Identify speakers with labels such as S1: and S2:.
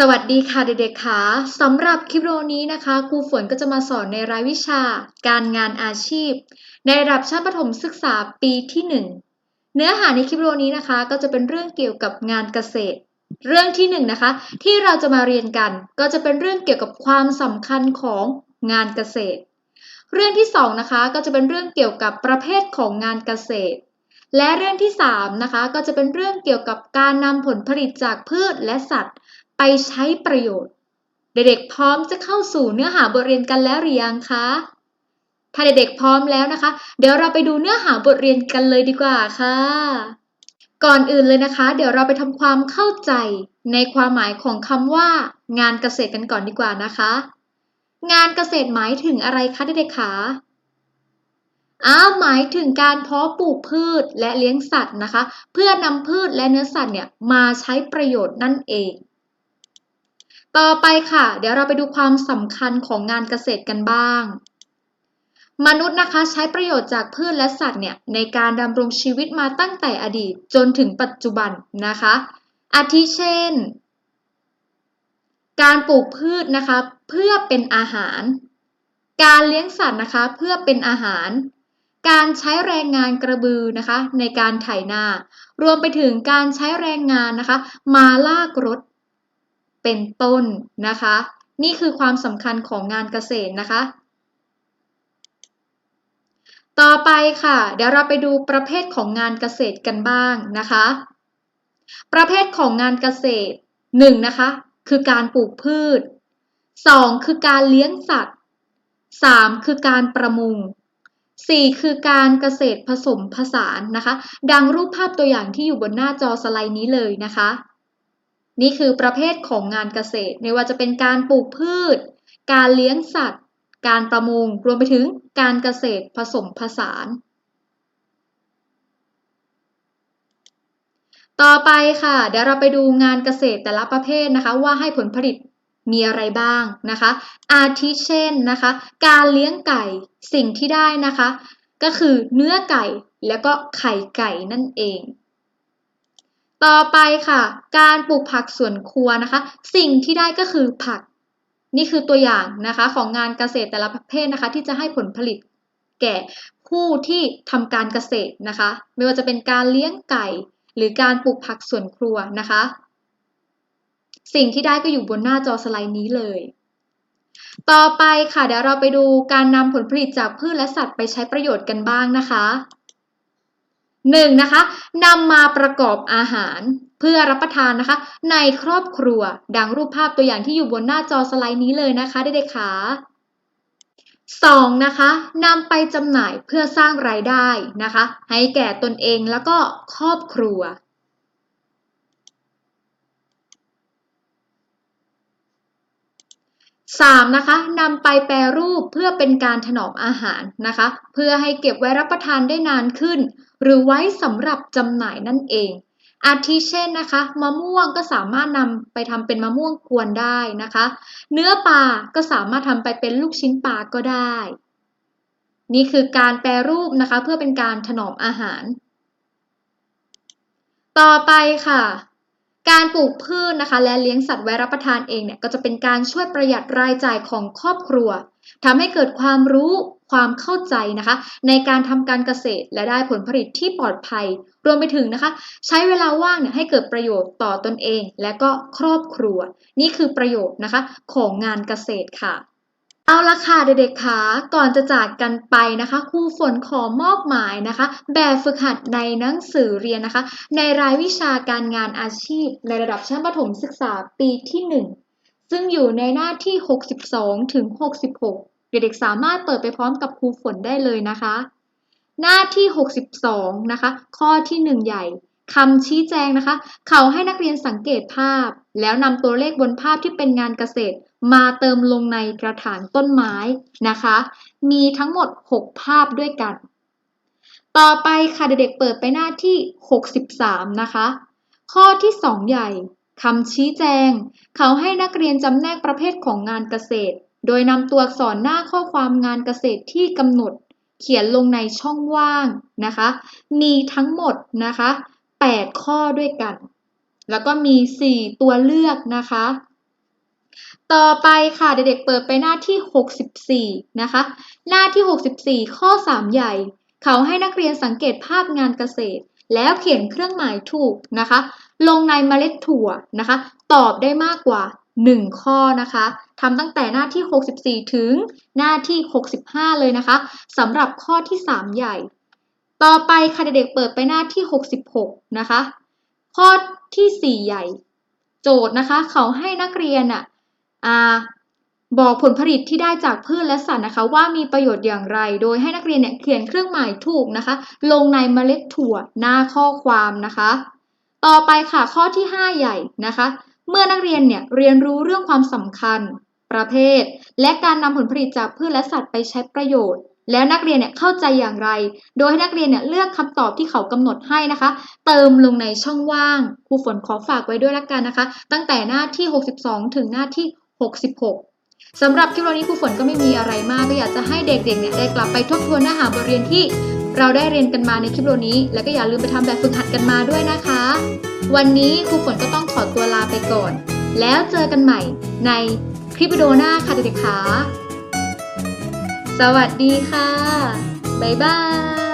S1: สวัสดีค่ะเด็กๆค่ะสำหรับคลิปวิดีโอนี้นะคะครูฝนก็จะมาสอนในรายวิชา การงานอาชีพ ในระดับชั้นประถมศึกษาปีที่ 1 เนื้อหาในคลิปวิดีโอนี้นะคะ ก็จะเป็นเรื่องเกี่ยวกับงานเกษตร เรื่องที่1นงนะคะ ที่เราจะมาเรียนกัน ก็จะเป็นเรื่องเกี่ยวกับความสำคัญของงานเกษตร เรื่องที่2นะคะก็จะเป็นเรื่องเกี่ยวกับประเภทของงานเกษตร และเรื่องที่3นะคะก็จะเป็นเรื่องเกี่ยวกับการนำผลผลิตจากพืชและสัตว์ ไปใช้ประโยชน์ เด็กๆพร้อมจะเข้าสู่เนื้อหาบทเรียนกันแล้วหรือยังคะ ถ้าเด็กๆพร้อมแล้วนะคะ เดี๋ยวเราไปดูเนื้อหาบทเรียนกันเลยดีกว่าค่ะ ก่อนอื่นเลยนะคะ เดี๋ยวเราไปทำความเข้าใจในความหมายของคำว่า งานเกษตรกันก่อนดีกว่านะคะ งานเกษตรหมายถึงอะไรคะเด็กๆคะอ้าหมายถึงการเพาะปลูกพืชและเลี้ยงสัตว์นะคะ เพื่อนำพืชและเนื้อสัตว์เนี่ยมาใช้ประโยชน์นั่นเอง ต่อไปค่ะ เดี๋ยวเราไปดูความสำคัญของงานเกษตรกันบ้าง มนุษย์นะคะใช้ประโยชน์จากพืชและสัตว์เนี่ยในการดำรงชีวิตมาตั้งแต่อดีตจนถึงปัจจุบันนะคะ อาทิเช่น การปลูกพืชนะคะเพื่อเป็นอาหาร การเลี้ยงสัตว์นะคะเพื่อเป็นอาหาร การใช้แรงงานกระบือนะคะในการไถนา รวมไปถึงการใช้แรงงานนะคะ มาลากรถ เป็นต้นนะคะ นี่คือความสำคัญของงานเกษตรนะคะ ต่อไปค่ะ เดี๋ยวเราไปดูประเภทของงานเกษตรกันบ้างนะคะ ประเภทของงานเกษตร 1 นะคะ คือการปลูกพืช 2 คือการเลี้ยงสัตว์ 3 คือการประมง 4 คือการเกษตรผสมผสานนะคะ ดังรูปภาพตัวอย่างที่อยู่บนหน้าจอสไลด์นี้เลยนะคะ นี่คือประเภทของงานเกษตร ไม่ว่าจะเป็นการปลูกพืช การเลี้ยงสัตว์ การประมง รวมไปถึงการเกษตรผสมผสาน ต่อไปค่ะ เดี๋ยวเราไปดูงานเกษตรแต่ละประเภทนะคะ ว่าให้ผลผลิตมีอะไรบ้างนะคะ อาทิเช่นนะคะ การเลี้ยงไก่สิ่งที่ได้นะคะ ก็คือเนื้อไก่แล้วก็ไข่ไก่นั่นเอง ต่อไปค่ะ การปลูกผักสวนครัวนะคะ สิ่งที่ได้ก็คือผัก นี่คือตัวอย่างนะคะของงานเกษตรแต่ละประเภทนะคะที่จะให้ผลผลิตแก่ผู้ที่ทำการเกษตรนะคะ ไม่ว่าจะเป็นการเลี้ยงไก่ หรือการปลูกผักสวนครัวนะคะ สิ่งที่ได้ก็อยู่บนหน้าจอสไลด์นี้เลย ต่อไปค่ะเดี๋ยวเราไปดูการนำผลผลิตจากพืชและสัตว์ไปใช้ประโยชน์กันบ้างนะคะ 1. นะคะนำมาประกอบอาหารเพื่อรับประทานนะคะ ในครอบครัวดังรูปภาพตัวอย่างที่อยู่บนหน้าจอสไลด์นี้เลยนะคะเด็กๆค่ะ 2. นะคะนำไปจำหน่ายเพื่อสร้างรายได้นะคะ ให้แก่ตนเองแล้วก็ครอบครัว 3. นะคะนำไปแปรรูปเพื่อเป็นการถนอมอาหารนะคะ เพื่อให้เก็บไว้รับประทานได้นานขึ้น หรือไว้สำหรับจำหน่ายนั่นเอง อาทิเช่นนะคะมะม่วงก็สามารถนำไปทำเป็นมะม่วงกวนได้นะคะ เนื้อปลาก็สามารถทำไปเป็นลูกชิ้นปลาก็ได้ นี่คือการแปรรูปนะคะเพื่อเป็นการถนอมอาหาร ต่อไปค่ะ การปลูกพืชนะคะ และเลี้ยงสัตว์ไว้รับประทานเองเนี่ยก็จะเป็นการช่วยประหยัดรายจ่ายของครอบครัวทำให้เกิดความรู้ความเข้าใจนะคะ ในการทำการเกษตรและได้ผลผลิตที่ปลอดภัย รวมไปถึงนะคะ ใช้เวลาว่างเนี่ยให้เกิดประโยชน์ต่อตนเอง และก็ครอบครัว นี่คือประโยชน์นะคะของงานเกษตรค่ะ เอาละค่ะเด็กๆค่ะก่อนจะจากกันไปนะคะครูฝนขอมอบหมายนะคะ แบบฝึกหัดในหนังสือเรียนนะคะ ในรายวิชาการงานอาชีพ ในระดับชั้นประถมศึกษาปีที่ 1 ซึ่งอยู่ในหน้าที่ 62 ถึง 66 เด็กๆสามารถเปิดไปพร้อมกับครูฝนได้เลยนะคะ หน้าที่ 62 นะคะ ข้อที่ 1 ใหญ่ คำชี้แจงนะคะ เขาให้นักเรียนสังเกตภาพ แล้วนำตัวเลขบนภาพที่เป็นงานเกษตร มาเติมลงในกระถางต้นไม้นะคะ มีทั้งหมด 6 ภาพด้วยกัน ต่อไปค่ะเด็กๆเปิดไปหน้าที่ 63 นะคะ ข้อที่ 2 ใหญ่คำชี้แจง เขาให้นักเรียนจำแนกประเภทของงานเกษตร โดยนำตัวอักษรหน้าข้อความงานเกษตรที่กำหนด เขียนลงในช่องว่างนะคะ มีทั้งหมดนะคะ 8 ข้อด้วยกัน แล้วก็มี 4 ตัวเลือกนะคะ ต่อไปค่ะเด็กๆเปิดไปหน้าที่ 64 นะคะ หน้าที่ 64 ข้อ 3 ใหญ่ เขาให้นักเรียนสังเกตภาพงานเกษตร แล้วเขียนเครื่องหมายถูกนะคะ ลงในเมล็ดถั่วนะคะ ตอบได้มากกว่า 1 ข้อนะคะทำตั้งแต่หน้าที่ 64 ถึงหน้าที่ 65 เลยนะคะสำหรับข้อที่ 3 ใหญ่ ต่อไปค่ะเด็กๆเปิดไปหน้าที่ 66 นะคะ ข้อทีสี่4 ใหญ่ โจทย์นะคะ เขาให้นักเรียนอะอ่าบอกผลผลิตที่ได้จากพืชและสัตว์นะคะ ว่ามีประโยชน์อย่างไร โดยให้นักเรียนเนี่ยเขียนเครื่องหมายถูกนะคะ ลงในเมล็ดถั่วหน้าข้อความนะคะ ต่อไปค่ะข้อที่ 5 ใหญ่นะคะ เมื่อนักเรียนเนี่ยเรียนรู้เรื่องความสำคัญ ประเภท และการนำผลผลิตจากพืชและสัตว์ไปใช้ประโยชน์ แล้วนักเรียนเนี่ยเข้าใจอย่างไร โดยให้นักเรียนเนี่ยเลือกคำตอบที่เขากำหนดให้นะคะ เติมลงในช่องว่างครูฝนขอฝากไว้ด้วยละกันนะคะ ตั้งแต่หน้าที่ 62 ถึงหน้าที่ 66สำหรับคลิปวิดีโอนี้ครูฝนก็ไม่มีอะไรมากก็อยากจะให้เด็กๆเนี่ยได้กลับไปทบทวนเนื้อหาบทเรียนที่เราได้เรียนกันมาในคลิปวิดีโอนี้ แล้วก็อย่าลืมไปทำแบบฝึกหัดกันมาด้วยนะคะ วันนี้ครูฝนก็ต้องขอตัวลาไปก่อน แล้วเจอกันใหม่ในคลิปวิดีโอหน้าค่ะเด็กๆค่ะ สวัสดีค่ะ บ๊ายบาย